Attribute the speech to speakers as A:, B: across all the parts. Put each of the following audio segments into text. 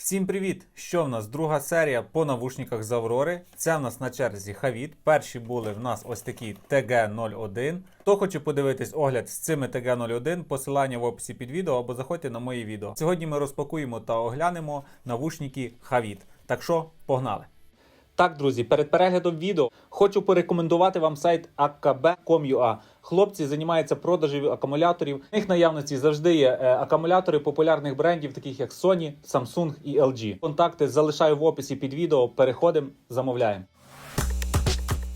A: Всім привіт! Що в нас? Друга серія по навушниках з Аврори. Це в нас на черзі Хавіт. Перші були в нас ось такі ТГ-01. Хто хоче подивитись огляд з цими ТГ-01, посилання в описі під відео або заходьте на моє відео. Сьогодні ми розпакуємо та оглянемо навушники Хавіт. Так що, погнали! Так, друзі, перед переглядом відео хочу порекомендувати вам сайт akb.com.ua. Хлопці займаються продажем акумуляторів. В них наявності завжди є е, акумулятори популярних брендів, таких як Sony, Samsung і LG. Контакти залишаю в описі під відео. Переходимо, замовляємо.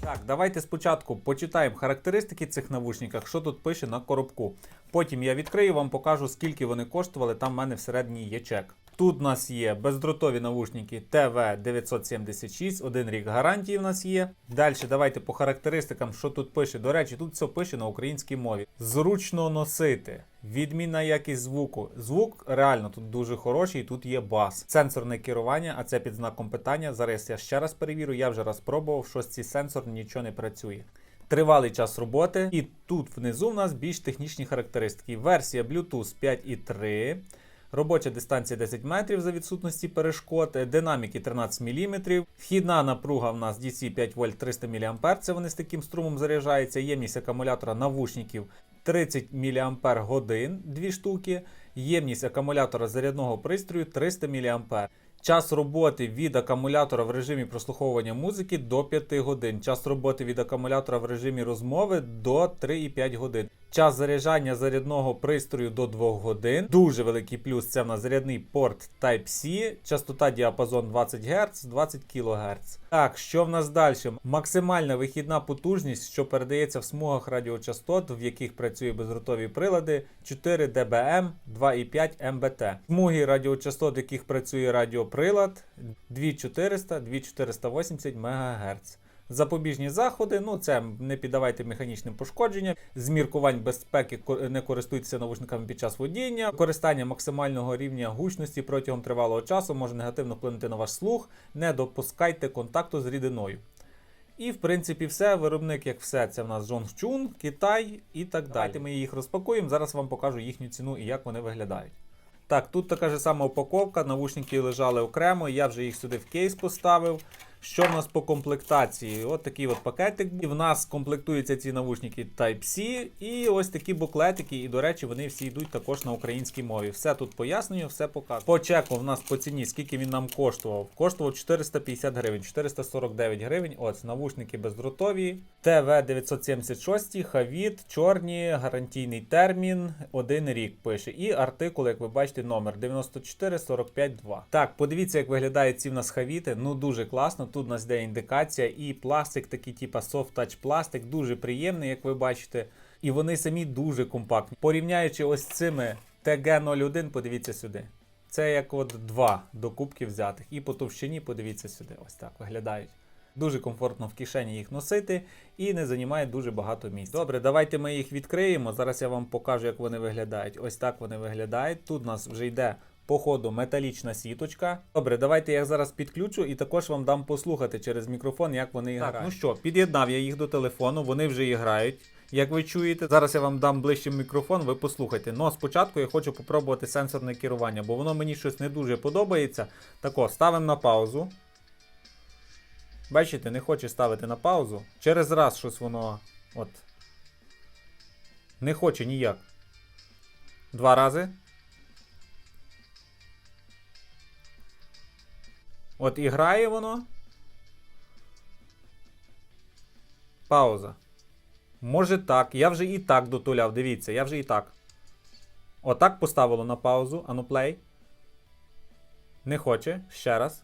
A: Так, давайте спочатку почитаємо характеристики цих навушників, що тут пише на коробку. Потім я відкрию вам покажу, скільки вони коштували. Там в мене всередині є чек. Тут у нас є бездротові навушники TV976, один рік гарантії в нас є. Далі давайте по характеристикам, що тут пише. До речі, тут все пише на українській мові. Зручно носити, відмінна якість звуку. Звук реально тут дуже хороший, тут є бас. Сенсорне керування, а це під знаком питання. Зараз я ще раз перевірю, я вже раз пробував, що з цей сенсор нічого не працює. Тривалий час роботи, і тут внизу в нас більш технічні характеристики. Версія Bluetooth 5.3. Робоча дистанція 10 метрів за відсутності перешкод, динаміки 13 мм. Вхідна напруга в нас DC 5 вольт 300 мА. Це вони з таким струмом заряджаються. Ємність акумулятора навушників 30 мАч 2 штуки. Ємність акумулятора зарядного пристрою 300 мА. Час роботи від акумулятора в режимі прослуховування музики до 5 годин. Час роботи від акумулятора в режимі розмови до 3,5 годин. Час заряджання зарядного пристрою до 2 годин. Дуже великий плюс це в нас зарядний порт Type-C, частота діапазон 20 Гц, 20 кГц. Так, що в нас далі? Максимальна вихідна потужність, що передається в смугах радіочастот, в яких працює безротові прилади 4 dBm 2,5 МБТ. Смуги радіочастот, в яких працює радіоприлад 2400 2480 МГц. Запобіжні заходи, ну це не піддавайте механічним пошкодженням, з міркувань безпеки не користуйтеся навушниками під час водіння, використання максимального рівня гучності протягом тривалого часу може негативно вплинути на ваш слух, не допускайте контакту з рідиною. І в принципі все. Виробник, як все, це в нас Жонгчун, Китай і так далі. Давайте ми їх розпакуємо. Зараз вам покажу їхню ціну і як вони виглядають. Так, тут така ж сама упаковка, навушники лежали окремо, я вже їх сюди в кейс поставив. Що в нас по комплектації? От такий от пакетик. І в нас комплектуються ці навушники Type-C і ось такі буклетики. І, до речі, вони всі йдуть також на українській мові. Все тут пояснюю, все показую. По чеку в нас по ціні, скільки він нам коштував? Коштував 450 гривень, 449 гривень. Ось навушники бездротові. ТВ976, Хавіт, чорні, гарантійний термін, один рік пише. І артикул, як ви бачите, номер 94452. Так, подивіться, як виглядають ці в нас хавіти. Ну дуже класно. Тут у нас йде індикація, і пластик, такий, типа soft touch пластик, дуже приємний, як ви бачите. І вони самі дуже компактні. Порівняючи ось цими TG01, подивіться сюди. Це як от два до кубки взятих. І по товщині, подивіться сюди. Ось так виглядають. Дуже комфортно в кишені їх носити і не займає дуже багато місця. Добре, давайте ми їх відкриємо. Зараз я вам покажу, як вони виглядають. Ось так вони виглядають. Тут у нас вже йде по ходу металічна сіточка. Добре, давайте я їх зараз підключу і також вам дам послухати через мікрофон, як вони
B: Так,
A: грають. Ну що, під'єднав я їх до телефону, вони вже і грають. Як ви чуєте, зараз я вам дам ближче мікрофон, ви послухайте. Ну, спочатку я хочу попробувати сенсорне керування, бо воно мені щось не дуже подобається. Так о, ставимо на паузу. Бачите, не хоче ставити на паузу. Через раз щось воно. От. Не хоче ніяк. Два рази. От і грає воно. Пауза. Може так. Я вже і так дотуляв. Дивіться, я вже і так. Отак поставило на паузу. Ану плей. Не хоче. Ще раз.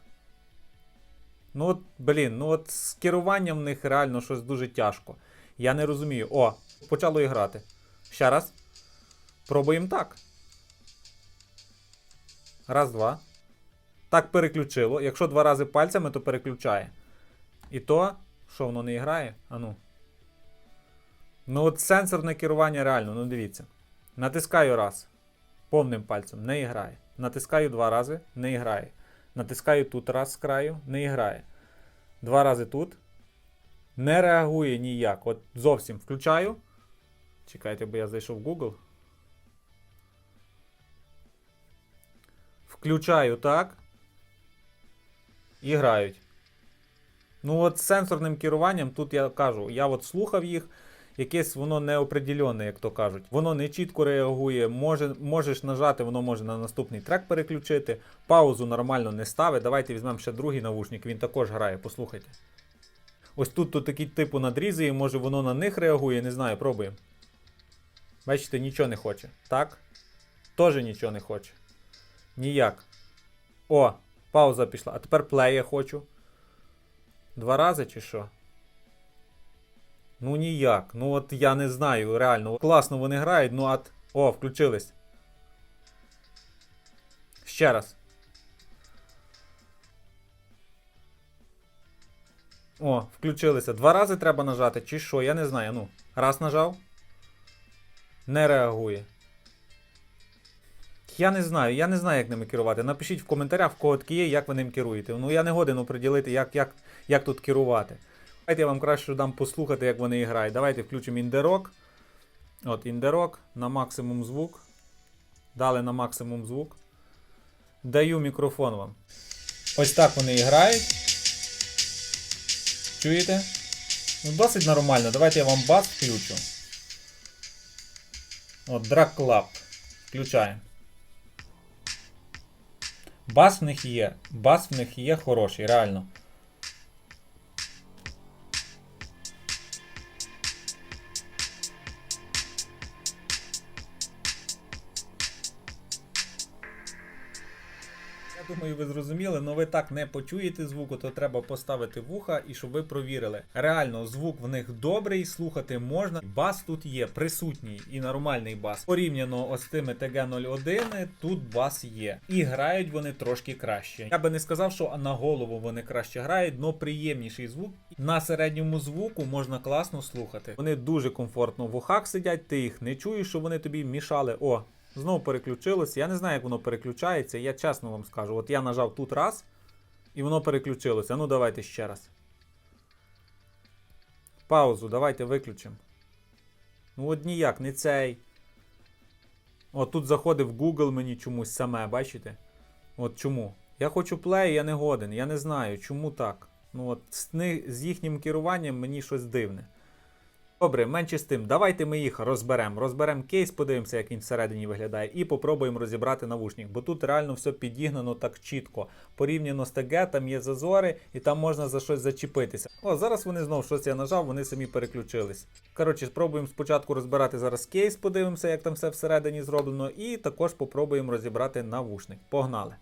A: Ну от, блін, ну от з керуванням в них реально щось дуже тяжко. Я не розумію. О, почало і грати. Ще раз. Пробуємо так. Раз, два. Так переключило. Якщо два рази пальцями, то переключає. І то, що воно не грає? Ану. Ну от сенсорне керування реально, ну дивіться. Натискаю раз. Повним пальцем, не грає. Натискаю два рази, не грає. Натискаю тут раз з краю, не грає. Два рази тут. Не реагує ніяк. От зовсім включаю. Чекайте, бо я зайшов в Google. Включаю так. І грають. Ну, от з сенсорним керуванням, тут я кажу, я от слухав їх, якесь воно неопределенне, як то кажуть. Воно не чітко реагує, може, можеш нажати, воно може на наступний трек переключити. Паузу нормально не ставить. Давайте візьмемо ще другий навушник, він також грає, послухайте. Ось тут, тут такі типу надрізи, і може воно на них реагує, не знаю, пробуємо. Бачите, нічого не хоче. Так? Теж нічого не хоче. Ніяк. О, пауза пішла. А тепер плей я хочу. Два рази чи що? Ну ніяк. Ну от я не знаю, реально. Класно вони грають, ну от. О, включились. Ще раз. О, включилися. Два рази треба нажати, чи що? Я не знаю. Ну, раз нажав. Не реагує. Я не знаю, я не знаю, як ними керувати. Напишіть в коментарях, в кого такі є, як ви ним керуєте. Ну я не годен оприділити, як, як, як тут керувати. Давайте я вам краще дам послухати, як вони грають. Давайте включимо індерок. От, індерок на максимум звук. Дали на максимум звук. Даю мікрофон вам. Ось так вони грають. Чуєте? Ну, досить нормально. Давайте я вам бас включу. От, Drag Club. Включаємо. Бас в них є. Бас в них є хороший, реально. Я думаю, ви зрозуміли, але ви так не почуєте звуку, то треба поставити вуха і щоб ви провірили. Реально, звук в них добрий, слухати можна. Бас тут є, присутній і нормальний бас. Порівняно з тими TG01, тут бас є. І грають вони трошки краще. Я би не сказав, що на голову вони краще грають, але приємніший звук. На середньому звуку можна класно слухати. Вони дуже комфортно в ухах сидять, ти їх не чуєш, що вони тобі мішали. О, Знову переключилося. Я не знаю, як воно переключається. Я чесно вам скажу. От я нажав тут раз, і воно переключилося. Ну давайте ще раз. Паузу, давайте виключимо. Ну от ніяк, не цей. От тут заходив Google мені чомусь саме, бачите? От чому? Я хочу плей, я не годен. Я не знаю, чому так. Ну от з, їхнім керуванням мені щось дивне. Добре, менше з тим, давайте ми їх розберемо. Розберемо кейс, подивимося, як він всередині виглядає, і попробуємо розібрати навушник. Бо тут реально все підігнано так чітко. Порівняно з ТГ, там є зазори, і там можна за щось зачепитися. О, зараз вони знову щось я нажав, вони самі переключились. Коротше, спробуємо спочатку розбирати зараз кейс, подивимося, як там все всередині зроблено, і також попробуємо розібрати навушник. Погнали!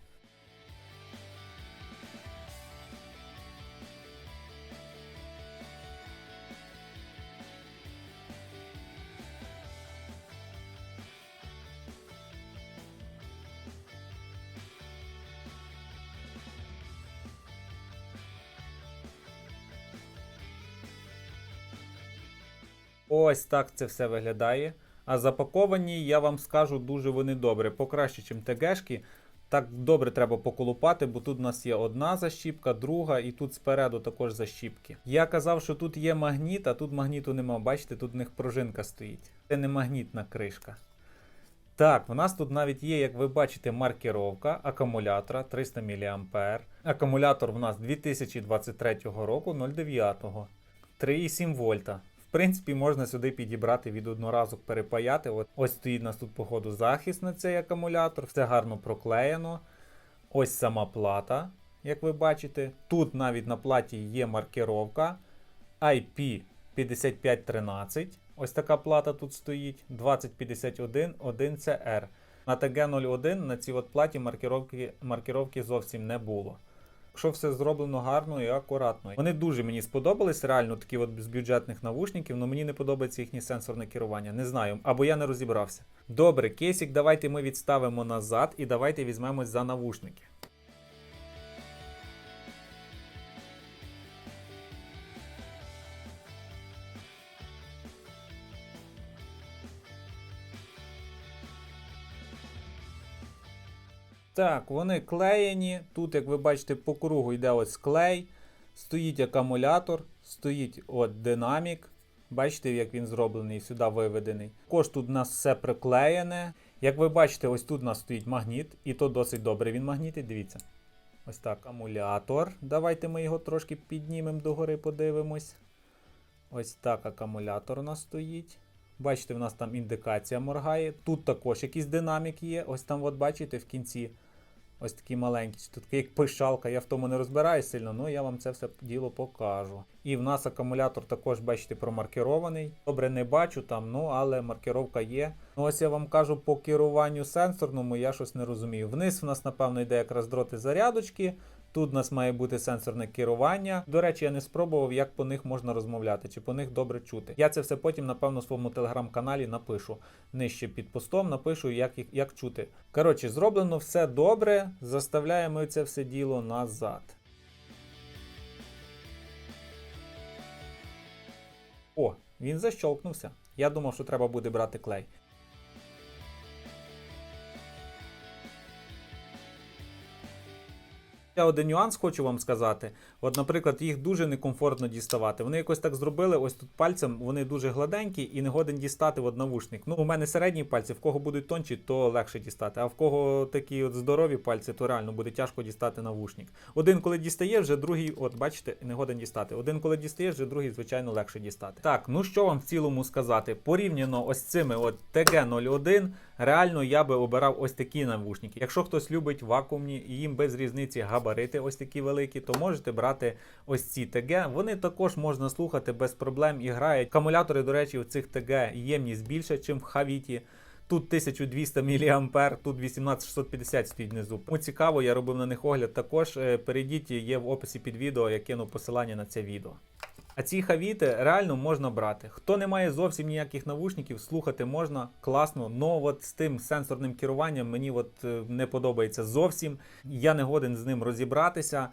A: Ось так це все виглядає. А запаковані, я вам скажу, дуже вони добре. Покраще, ніж ТГшки. Так добре треба поколупати, бо тут у нас є одна защіпка, друга, і тут спереду також защіпки. Я казав, що тут є магніт, а тут магніту нема. Бачите, тут в них пружинка стоїть. Це не магнітна кришка. Так, в нас тут навіть є, як ви бачите, маркіровка акумулятора 300 мА. Акумулятор в нас 2023 року 0,9. 3,7 вольта. В принципі, можна сюди підібрати від одноразок перепаяти. От, ось стоїть у нас тут, походу, захист на цей акумулятор, все гарно проклеєно. Ось сама плата, як ви бачите. Тут навіть на платі є маркировка IP5513. Ось така плата тут стоїть. 2051 1CR. На TG01 на цій от платі маркировки, маркировки зовсім не було. Якщо все зроблено гарно і акуратно. Вони дуже мені сподобались, реально такі от з бюджетних навушників, але мені не подобається їхнє сенсорне керування. Не знаю, або я не розібрався. Добре, кейсик давайте ми відставимо назад і давайте візьмемось за навушники. Так, вони клеєні. Тут, як ви бачите, по кругу йде ось клей. Стоїть акумулятор, стоїть от динамік. Бачите, як він зроблений, сюди виведений. Також тут у нас все приклеєне. Як ви бачите, ось тут у нас стоїть магніт, і то досить добре він магнітить, дивіться. Ось так, акумулятор. Давайте ми його трошки піднімемо догори, подивимось. Ось так акумулятор у нас стоїть. Бачите, в нас там індикація моргає. Тут також якийсь динамік є. Ось там, от бачите, в кінці. Ось такі маленькі, тут як пишалка. Я в тому не розбираюсь сильно, але я вам це все діло покажу. І в нас акумулятор також, бачите, промаркерований. Добре, не бачу там, ну але маркіровка є. Ну ось я вам кажу по керуванню сенсорному, я щось не розумію. Вниз в нас, напевно, йде якраз дроти зарядочки. Тут у нас має бути сенсорне керування. До речі, я не спробував, як по них можна розмовляти, чи по них добре чути. Я це все потім, напевно, в своєму телеграм-каналі напишу. Нижче під постом напишу, як, як чути. Коротше, зроблено все добре. Заставляємо це все діло назад. О, він защолкнувся. Я думав, що треба буде брати клей. Я один нюанс хочу вам сказати. От, наприклад, їх дуже некомфортно діставати. Вони якось так зробили, ось тут пальцем вони дуже гладенькі і не годен дістати от навушник. Ну, у мене середні пальці, в кого будуть тонші, то легше дістати. А в кого такі от здорові пальці, то реально буде тяжко дістати навушник. Один, коли дістає, вже другий, от бачите, не годен дістати. Один, коли дістає, вже другий, звичайно, легше дістати. Так, ну що вам в цілому сказати? Порівняно ось цими от TG01, реально я би обирав ось такі навушники. Якщо хтось любить вакуумні і їм без різниці габарити ось такі великі, то можете брати ось ці ТГ. Вони також можна слухати без проблем і грають. Акумулятори, до речі, у цих ТГ ємність більше, ніж в Хавіті. Тут 1200 мА, тут 18650 стоїть внизу. Кому цікаво, я робив на них огляд також. Е, Перейдіть, є в описі під відео, я кину посилання на це відео. А ці хавіти реально можна брати. Хто не має зовсім ніяких навушників, слухати можна класно. Но от з тим сенсорним керуванням мені от е, не подобається зовсім. Я не годен з ним розібратися.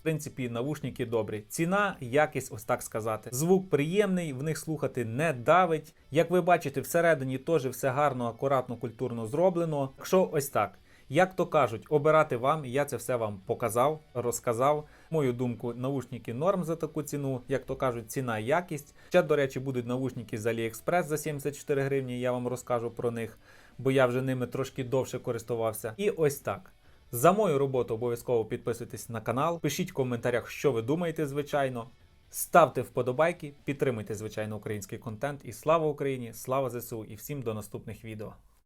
A: В принципі, навушники добрі. Ціна, якість, ось так сказати. Звук приємний, в них слухати не давить. Як ви бачите, всередині теж все гарно, акуратно, культурно зроблено. Якщо ось так. Як то кажуть, обирати вам, я це все вам показав, розказав. Мою думку, наушники норм за таку ціну, як то кажуть, ціна якість. Ще, до речі, будуть наушники з AliExpress за 74 гривні, я вам розкажу про них, бо я вже ними трошки довше користувався. І ось так. За мою роботу обов'язково підписуйтесь на канал, пишіть в коментарях, що ви думаєте, звичайно. Ставте вподобайки, підтримуйте, звичайно, український контент. І слава Україні, слава ЗСУ і всім до наступних відео.